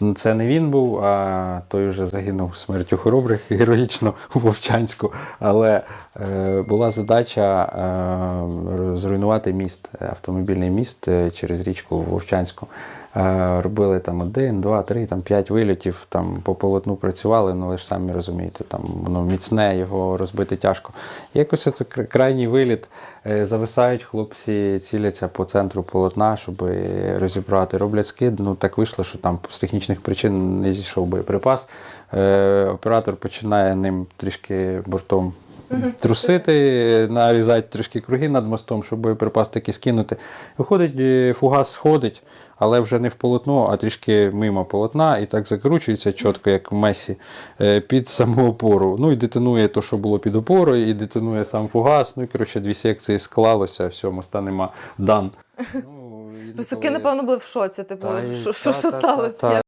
Ну, Це не він був, а той вже загинув смертю хоробрих героїчно у Вовчанську. Але е, була задача е, зруйнувати міст, автомобільний міст е, через річку Вовчанську. Е, робили там один, два, три, там п'ять вильотів, там по полотну працювали, ну ви ж самі розумієте, там воно міцне, його розбити тяжко. Якось оце крайній виліт. е, Зависають хлопці, ціляться по центру полотна, щоб розібрати. Роблять скид. Ну так вийшло, що там з технічних причин не зійшов боєприпас. Е, оператор починає ним трішки бортом трусити, нарізати трішки круги над мостом, щоб боєприпас таки скинути. Виходить, е, фугас сходить, але вже не в полотно, а трішки мимо полотна, і так закручується чітко, як в месі, е, під саму опору. Ну і детонує те, що було під опорою, і детонує сам фугас. Ну і коротше, дві секції склалося, все, моста нема дан. Ну, Русаки, напевно, були в шоці. Типу, що, що, та, що та, сталося? та, та.